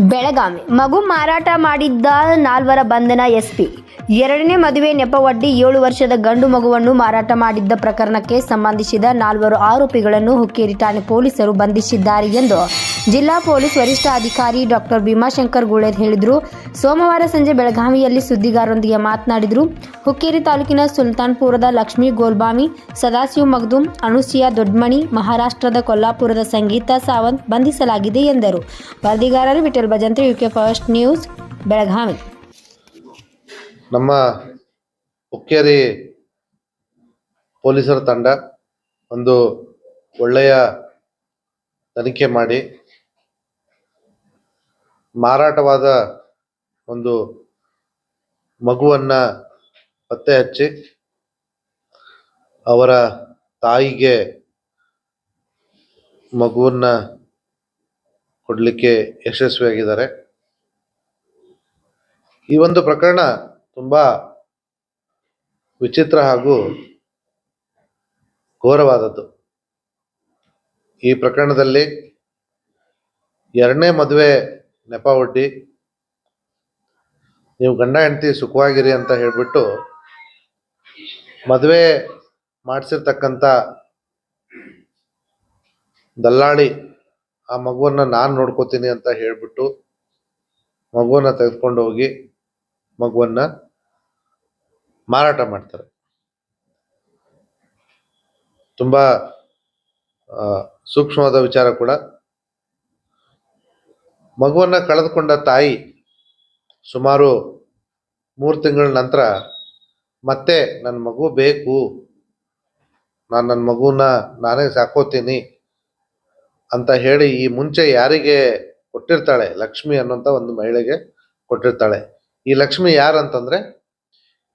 ಬೆಳಗಾವಿ. ಮಗು ಮಾರಾಟ ಮಾಡಿದ್ದ ನಾಲ್ವರ ಬಂಧನ ಎಸ್ಪಿ. ಎರಡನೇ ಮದುವೆ ನೆಪವಡ್ಡಿ ಏಳು ವರ್ಷದ ಗಂಡು ಮಗುವನ್ನು ಮಾರಾಟ ಮಾಡಿದ್ದ ಪ್ರಕರಣಕ್ಕೆ ಸಂಬಂಧಿಸಿದ ನಾಲ್ವರು ಆರೋಪಿಗಳನ್ನು ಹುಕ್ಕೇರಿ ಠಾಣೆ ಪೊಲೀಸರು ಬಂಧಿಸಿದ್ದಾರೆ ಎಂದು ಜಿಲ್ಲಾ ಪೊಲೀಸ್ ವರಿಷ್ಠಾಧಿಕಾರಿ ಡಾಕ್ಟರ್ ಭೀಮಾಶಂಕರ್ ಗುಳೇರ್ ಹೇಳಿದರು. ಸೋಮವಾರ ಸಂಜೆ ಬೆಳಗಾವಿಯಲ್ಲಿ ಸುದ್ದಿಗಾರರೊಂದಿಗೆ ಮಾತನಾಡಿದರು. ಹುಕ್ಕೇರಿ ತಾಲೂಕಿನ ಸುಲ್ತಾನ್ಪುರದ ಲಕ್ಷ್ಮೀ ಗೋಲ್ಬಾಮಿ, ಸದಾಶಿವ್ ಮಗ್ದುಮ್ ಅನುಸಿಯಾ ದೊಡ್ಮಣಿ, ಮಹಾರಾಷ್ಟ್ರದ ಕೊಲ್ಲಾಪುರದ ಸಂಗೀತಾ ಸಾವಂತ್ ಬಂಧಿಸಲಾಗಿದೆ ಎಂದರು. ವರದಿಗಾರರು Vithal Bhajantri, UK first news, Belagavi. ನಮ್ಮ ಹುಕ್ಕೇರಿ ಪೊಲೀಸರ ತಂಡ ಒಂದು ಒಳ್ಳೆಯ ತನಿಖೆ ಮಾಡಿ ಮಾರಾಟವಾದ ಒಂದು ಮಗುವನ್ನ ಪತ್ತೆ ಹಚ್ಚಿ ಅವರ ತಾಯಿಗೆ ಮಗುವನ್ನ ಕೊಡಲಿಕ್ಕೆ ಯಶಸ್ವಿಯಾಗಿದ್ದಾರೆ. ಈ ಒಂದು ಪ್ರಕರಣ ತುಂಬಾ ವಿಚಿತ್ರ ಹಾಗೂ ಘೋರವಾದದ್ದು. ಈ ಪ್ರಕರಣದಲ್ಲಿ ಎರಡನೇ ಮದುವೆ ನೆಪ ಒಡ್ಡಿ ನೀವು ಗಂಡ ಹೆಂಡತಿ ಸುಖವಾಗಿರಿ ಅಂತ ಹೇಳಿಬಿಟ್ಟು ಮದುವೆ ಮಾಡಿಸಿರ್ತಕ್ಕಂಥ ದಲ್ಲಾಳಿ, ಆ ಮಗುವನ್ನು ನಾನು ನೋಡ್ಕೋತೀನಿ ಅಂತ ಹೇಳಿಬಿಟ್ಟು ಮಗುವನ್ನು ತೆಗೆದುಕೊಂಡು ಹೋಗಿ ಮಗುವನ್ನ ಮಾರಾಟ ಮಾಡ್ತಾರೆ. ತುಂಬಾ ಸೂಕ್ಷ್ಮವಾದ ವಿಚಾರ ಕೂಡ. ಮಗುವನ್ನು ಕಳೆದುಕೊಂಡ ತಾಯಿ ಸುಮಾರು ಮೂರು ತಿಂಗಳ ನಂತರ, ಮತ್ತೆ ನನ್ನ ಮಗು ಬೇಕು. ನಾನು ನನ್ನ ಮಗುನ ನಾನೇ ಸಾಕೋತೀನಿ ಅಂತ ಹೇಳಿ ಈ ಮುಂಚೆ ಯಾರಿಗೆ ಕೊಟ್ಟಿರ್ತಾಳೆ ಲಕ್ಷ್ಮಿ ಅನ್ನೋಂಥ ಒಂದು ಮಹಿಳೆಗೆ ಕೊಟ್ಟಿರ್ತಾಳೆ. ಈ ಲಕ್ಷ್ಮಿ ಯಾರಂತಂದ್ರೆ